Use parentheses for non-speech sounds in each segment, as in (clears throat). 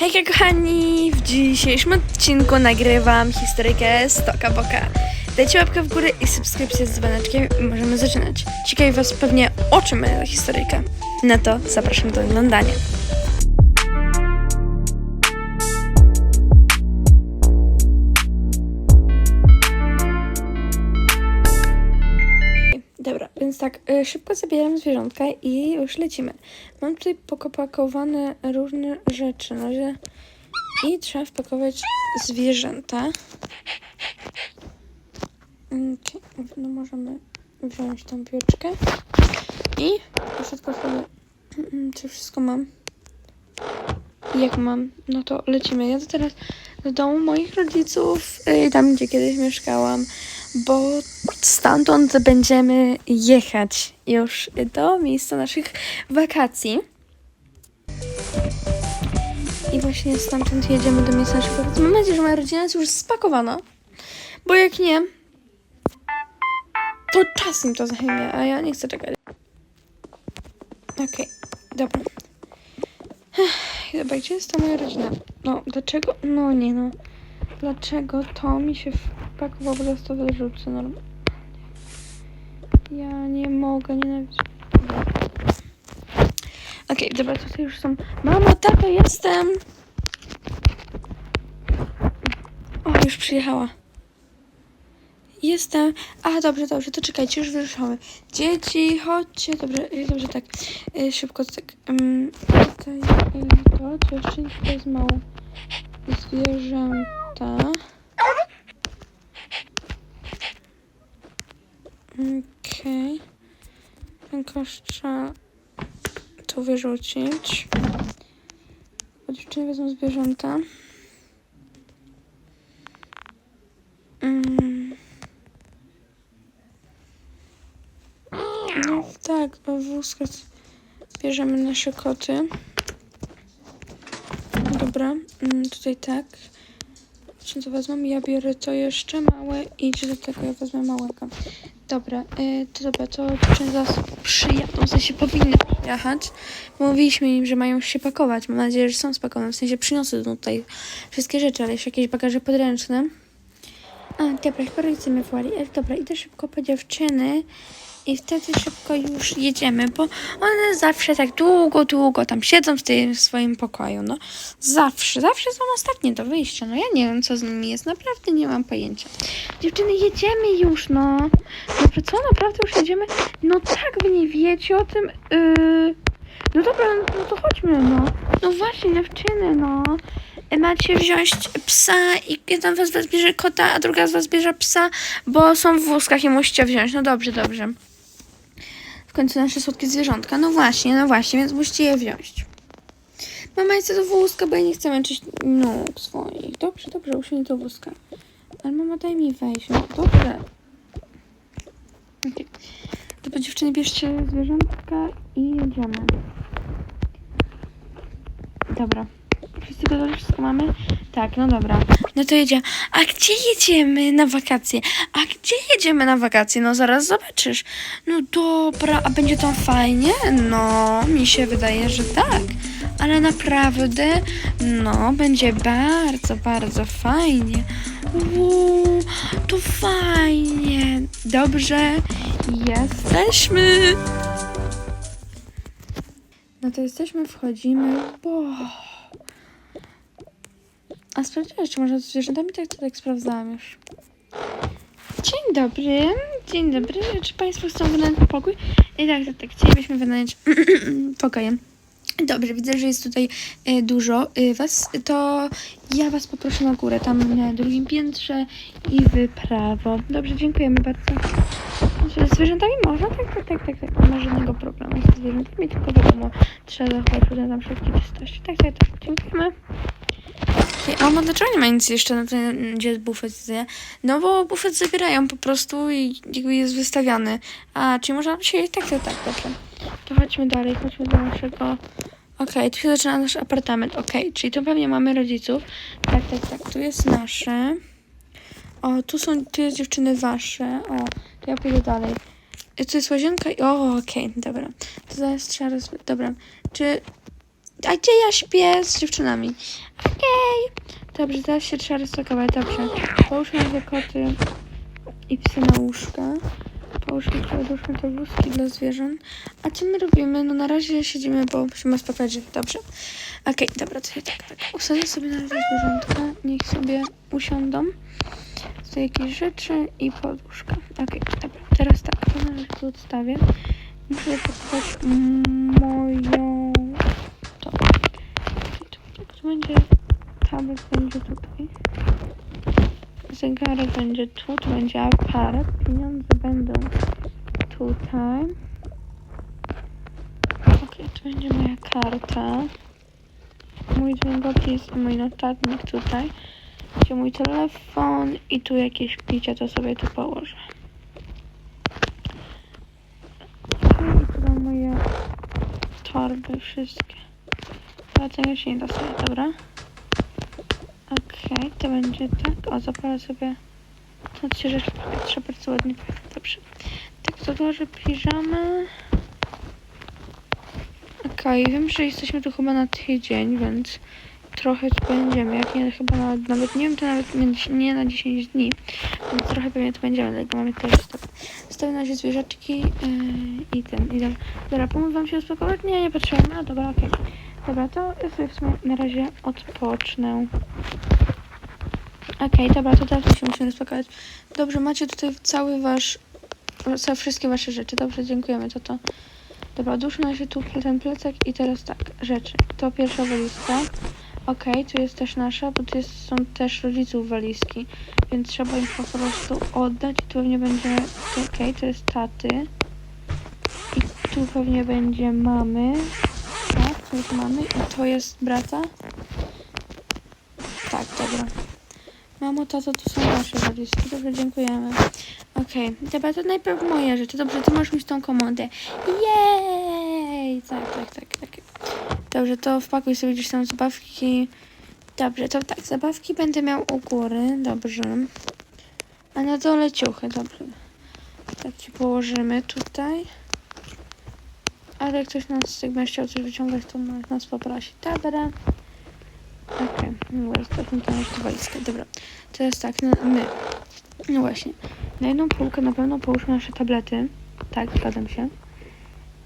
Hejka kochani! W dzisiejszym odcinku nagrywam historykę Stoka Boka. Dajcie łapkę w górę i subskrypcję z dzwoneczkiem i możemy zaczynać. Ciekawi was pewnie o czym ta historyjka. No to zapraszam do oglądania. Szybko zabieram zwierzątka i już lecimy. Mam tutaj pokopakowane różne rzeczy na razie i trzeba wpakować zwierzęta. Okay. No możemy wziąć tą piłeczkę i środka sobie, czy wszystko mam? Jak mam, no to lecimy. Ja to teraz do domu moich rodziców, y, tam gdzie kiedyś mieszkałam, bo stamtąd będziemy jechać już do miejsca naszych wakacji. I właśnie stamtąd jedziemy do miejsca naszych wakacji. Mam nadzieję, że moja rodzina jest już spakowana, bo jak nie, to czas im to zajmie, a ja nie chcę czekać. Okej, dobra. Ech, Dobra, gdzie jest ta moja rodzina? No, dlaczego? No nie no. Dlaczego to mi się bo zaraz to wyrzucę normalnie. Ja nie mogę, nienawidzę. Dobra. Okej, dobra, tutaj już są. Mamo, tato, jestem! O, już przyjechała. Jestem. A, dobrze, dobrze, to czekajcie, już wyruszamy. Dzieci, chodźcie. Dobrze, y, dobrze, tak. Y, Szybko, tak. ym, Tutaj y, to, to jeszcze nie wezmą zwierzęta. Okej. Okay. trzeba tu wyrzucić. Bo dziewczyny wezmą zwierzęta. Mm. No tak, bo w wózkach bierzemy nasze koty. Dobra, mm, tutaj tak. Czy to? Ja biorę to jeszcze małe i do tego, ja wezmę małego. Dobra, y, to dobra, to dziewczyny zaraz przyjadą, w sensie powinny przyjechać. Mówiliśmy im, że mają się pakować. Mam nadzieję, że są spakowane, w sensie przyniosę tutaj wszystkie rzeczy, ale jeszcze jakieś bagaże podręczne. A, dobra, rodzice mnie wołali. E, Dobra, idę szybko po dziewczyny i wtedy szybko już jedziemy, bo one zawsze tak długo, długo tam siedzą w tym swoim pokoju, no. Zawsze, zawsze są ostatnie do wyjścia, no ja nie wiem, co z nimi jest, naprawdę nie mam pojęcia. Dziewczyny, jedziemy już, no. Dobrze, co, naprawdę już jedziemy? No tak, wy nie wiecie o tym, yy... No dobra, no to chodźmy, no. No właśnie, dziewczyny, no. Macie wziąć psa i jedna z was bierze kota, a druga z was bierze psa, bo są w wózkach i musicie wziąć. No dobrze, dobrze. W końcu nasze słodkie zwierzątka. No właśnie, no właśnie, więc musicie je wziąć. Mama chce do wózka, bo ja nie chcę męczyć nóg swoich. Dobrze, dobrze, usiądź do wózka. Ale mama, daj mi wejść. No dobrze. Okay. To dziewczyny, bierzcie zwierzątka i jedziemy. Dobra. Wszyscy gotowi? Wszystko mamy? Tak, no dobra. No to jedziemy. A gdzie jedziemy na wakacje? A gdzie jedziemy na wakacje? No zaraz zobaczysz. No dobra, a będzie tam fajnie? No, mi się wydaje, że tak. Ale naprawdę, no, będzie bardzo, bardzo fajnie. Uuu, to fajnie. Dobrze, jesteśmy. No to jesteśmy, wchodzimy. Bo... A sprawdziłaś, czy można zwierzętami? Tak, tak, tak sprawdzałam już. Dzień dobry, dzień dobry. Czy Państwo chcą wynająć pokój? I tak, tak, tak. Chcielibyśmy wynająć (clears throat) pokojem. Dobrze, widzę, że jest tutaj e, dużo e, was. To ja was poproszę na górę, tam na drugim piętrze i w prawo. Dobrze, dziękujemy bardzo. Z zwierzętami można? Tak, tak, tak, tak, tak. Nie ma żadnego problemu z zwierzętami, tylko wiadomo, trzeba zachować pewne tam wszelkie czystości. Tak, tak, tak. Dziękujemy. A mama, dlaczego nie ma nic jeszcze na tym, gdzie jest bufet? No bo bufet zabierają po prostu i jakby jest wystawiany. A, czyli można się... Tak, tak, tak, dobrze. To chodźmy dalej, chodźmy do naszego... Okej, tu się zaczyna nasz apartament. Okej, czyli tu pewnie mamy rodziców. Tak, tak, tak, tu jest nasze. O, tu są, tu jest dziewczyny wasze. O, to ja pójdę dalej. Y, Tu jest łazienka i... O, okej, dobra. To zaraz trzeba roz... Dobra. Czy A gdzie ja śpię z dziewczynami? Okej. Dobrze, teraz się trzeba rozpakować. Dobrze. Połóżmy dwie koty i psy na łóżka. Połóżmy, odłóżmy te wózki dla zwierząt. A co my robimy? No na razie siedzimy, bo musimy spakować rzeczy. Dobrze. Okej, dobra, to ja tak. Usadzę sobie na razie zwierzątka. Niech sobie usiądą. Tutaj jakieś rzeczy i poduszka. Okej, dobra. Teraz tak, to na razie tu odstawię. Muszę zapakować moją... To. To, to, to będzie... Tablet będzie tutaj. Zegarek będzie tu, tu będzie aparat. Pieniądze będą tutaj. Okej, tu będzie moja karta. Mój długopis i mój notatnik tutaj. Gdzie mój telefon i tu jakieś picie, to sobie tu położę. I tu moje torby wszystkie. Ale się nie dostaje, dobra? Okej, to będzie tak. O, zapalę sobie. To trzy rzeczy trzeba bardzo ładnie. Dobrze. Tak, to dołożę piżamę. Okej, wiem, że jesteśmy tu chyba na tydzień, więc trochę tu będziemy. Jak nie, chyba nawet, nawet nie wiem, to nawet nie, na 10 dni. Więc trochę pewnie tu będziemy, dlatego mamy też stop. Stoję na razie zwierzaczki yy, i ten, i ten. Dobra, pomóc wam się uspokoić? Nie, nie potrzebujemy. A dobra, okej. Dobra, to ja sobie w sumie na razie odpocznę. Okej, dobra, to teraz się musimy uspokoić. Dobrze, macie tutaj cały wasz, ca- wszystkie wasze rzeczy. Dobrze, dziękujemy, to to. Dobra, odłóżmy się tu ten plecak i teraz tak, rzeczy. To pierwsza walizka. Okej, tu jest też nasza, bo tu jest, są też rodziców walizki, więc trzeba im po prostu oddać i tu pewnie będzie, okej, to jest taty. I tu pewnie będzie mamy. Mamy i to jest brata. Tak, dobra. Mamo, tato, to są wasze walizki. Dobrze, dziękujemy. Okej, dobra, to najpierw moje rzeczy. Dobrze, ty możesz mieć tą komodę. Jej! Tak, tak, tak, tak. Dobrze, to wpakuj sobie gdzieś tam zabawki. Dobrze, to tak, zabawki będę miał u góry. Dobrze. A na dole ciuchy, dobrze. Tak ci położymy tutaj. Ale jak ktoś nas z będzie chciał coś wyciągać, to może nas poprosi. Dobra. Okej, no zostawmy tam jeszcze walizkę. Dobra, teraz tak, no, my. No właśnie. Na jedną półkę na pewno połóżmy nasze tablety. Tak, zgadzam się.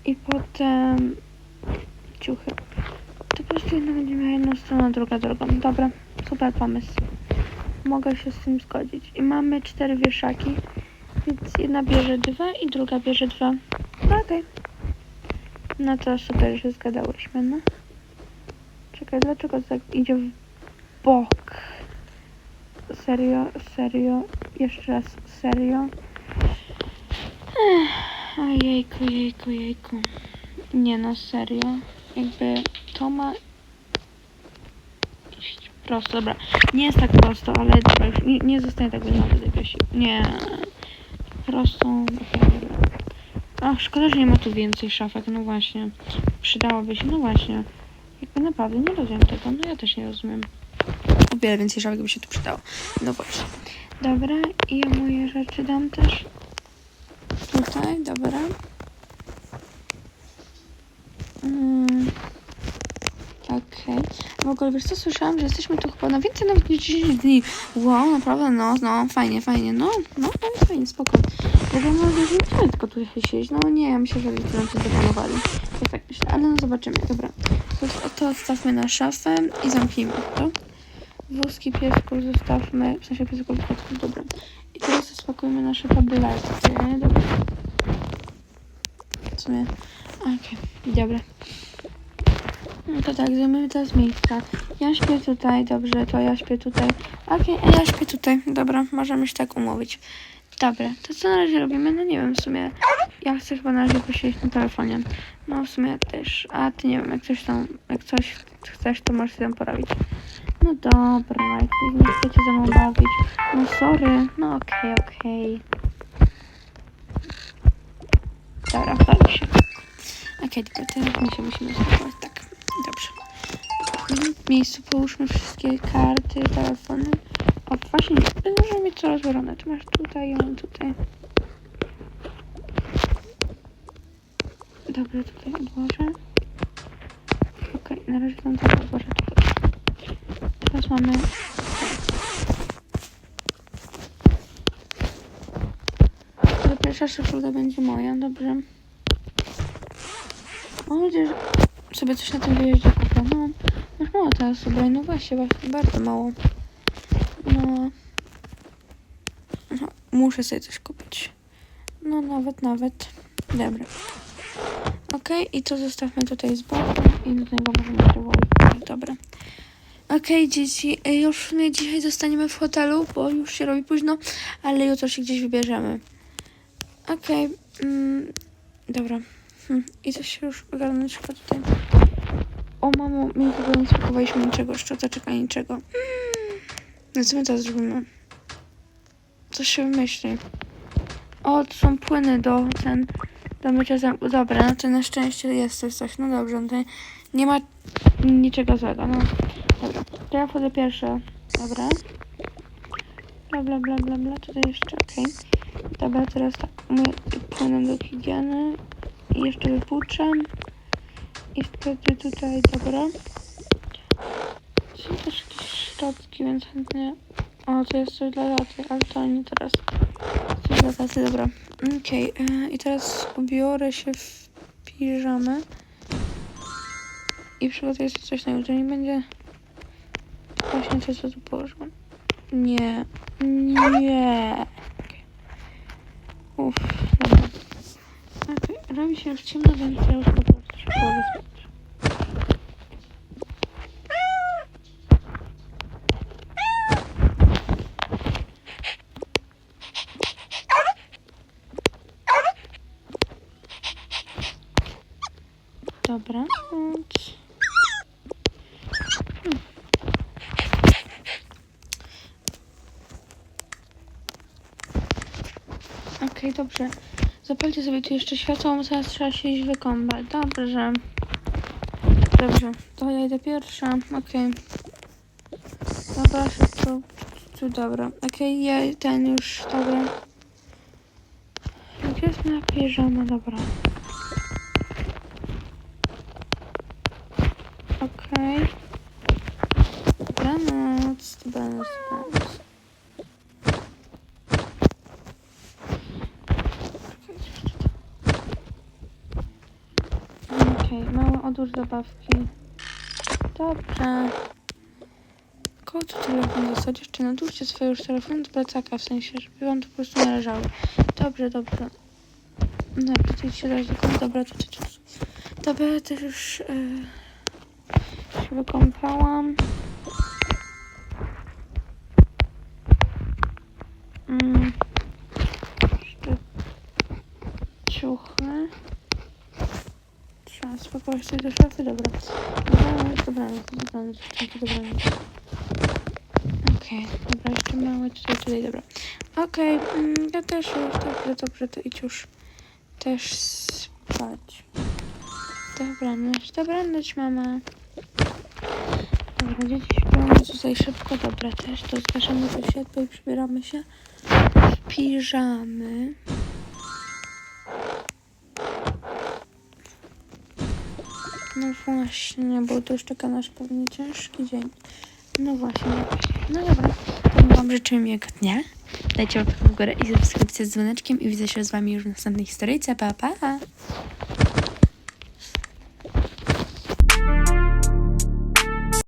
I potem ciuchy. To po prostu jedna będzie miała jedną stronę, druga drugą. Dobra, super pomysł. Mogę się z tym zgodzić. I mamy cztery wieszaki. Więc jedna bierze dwa i druga bierze dwa. Okej. No to super, że zgadałyśmy, no. Czekaj, dlaczego tak idzie w bok? Serio, serio, jeszcze raz, serio. Ech, Ojejku, jejku, jejku. Nie no, serio. Jakby to ma prosto, dobra. Nie jest tak prosto, ale dobra, już nie, nie zostanie tak wyglądać jakoś. Nie. Prosto, okej, dobra. Ach, szkoda, że nie ma tu więcej szafek, no właśnie. Przydałoby się, no właśnie. Jakby naprawdę nie rozumiem tego, no ja też nie rozumiem. O wiele więcej szafek by się tu przydało. No właśnie. Dobra, i ja moje rzeczy dam też tutaj, dobra. Mm. Okej. W ogóle wiesz co, słyszałam, że jesteśmy tu chyba na więcej nawet niż 10 dni. Wow, naprawdę, no, no, fajnie, fajnie, no, no, fajnie, fajnie, spoko. W ogóle no, już nie tylko tu siedzieć, no nie, ja myślę, że ludzie nam się zaplanowali. Ja tak myślę, ale no zobaczymy, dobra. To, to odstawmy na szafę i zamknijmy to. Wózki piesków zostawmy, w sensie piesków dobra. I teraz spakujmy nasze tablety, dobra. W sumie, okej, dobra. No to tak, zajmiemy teraz miejsca. Ja śpię tutaj, dobrze, to ja śpię tutaj. Okej, a ja śpię tutaj. Dobra, możemy się tak umówić. Dobra, to co na razie robimy? No nie wiem, w sumie. Ja chcę chyba na razie posiedzieć na telefonie. No w sumie też. A ty nie wiem, jak coś tam, jak coś chcesz, to możesz się tam porobić. No dobra, jak nie chcecie ze mną bawić. No sorry. No okej, okej. Dobra, bawi się. Okej, dobra, teraz my się musimy zachować. Tak, dobrze. W miejscu połóżmy wszystkie karty, telefony. O, właśnie, możemy mieć to rozłożone. Ty masz tutaj, ja mam tutaj. Dobra, tutaj odłożę. Okej, na razie tam tak odłożę. Teraz mamy... To pierwsza szuflada będzie moja, dobrze. Mam nadzieję, że sobie coś na tym wyjeździe kupię. No, masz mało teraz ubrań, no właśnie, właśnie, bardzo mało. No, no, muszę sobie coś kupić. No, nawet, nawet. Dobra. Okej, i to zostawmy tutaj z boku i do tego możemy wywołać. Dobra. Okej, dzieci, e, już w sumie dzisiaj zostaniemy w hotelu, bo już się robi późno, ale jutro się gdzieś wybierzemy. Okej, mm, dobra. Hm, I to się już chyba tutaj. O mamo, my w nie spakowaliśmy niczego, jeszcze to czeka niczego. Mm. No co my teraz zrobimy? Coś się wymyśli. O, to są płyny do ten, do mycia zębów. Dobra, no to na szczęście jest coś, coś. No dobrze, no to nie ma niczego złego, no. Dobra, to ja wchodzę pierwsza. Dobra. Bla, bla, bla, bla, bla, tutaj jeszcze, okej. Dobra, teraz tak, my płynę do higieny i jeszcze wypłuczam. I wtedy tutaj, dobra. Są też jakieś szczotki, więc chętnie... O, to jest coś dla laty, ale to nie teraz. Coś dla laty, dobra. Okej, e, i teraz ubiorę się w piżamę. I przygotuję sobie coś na jutro. Nie będzie... Właśnie to, co tu położyłam. Nie. Nie. Okej. Uff, robi się już ciemno, więc ja już po prostu się położę spać. Dobra, więc... Hmm. Okej, dobrze. Zapalcie sobie tu jeszcze światło, bo zaraz trzeba się iść wykąpać. Dobrze. Dobrze, to ja idę pierwsza. Okej. Dobra, szybko. Tu, dobra. Okej, ja ten już, dobra. Gdzie jest moja piżama? Dobra. Okej. Dobranoc, dobranoc, dobranoc. Okej, mały odłóż zabawki. Dobrze. Koło tu telefon zostać? Jeszcze nadłóżcie swoje już telefon do plecaka, w sensie, żeby wam to po prostu należało. Dobrze, dobrze. To się raz do Dobra, tutaj to Dobra, też już yy, się wykąpałam. Mm. Jeszcze ciuchy. Trzeba spakować sobie do szafy, dobra. Dobranoc, dobranoc, dobranoc, dobranoc, dobranoc. Okej, dobra, jeszcze małe tutaj, tutaj, dobra. Okej, mm, ja też już, dobrze, dobrze, to idź już też spać. Dobranoc, dobranoc, mama. Dobra, dzieci śpią tutaj szybko, dobra, też to zgaszamy to światło i przybieramy się w piżamy. No właśnie, bo to już czeka nasz pewnie ciężki dzień. No właśnie, no dobra, to wam życzę miłego dnia. Dajcie łapkę w górę i subskrypcję z dzwoneczkiem i widzę się z wami już w następnej historyjce. Pa, pa!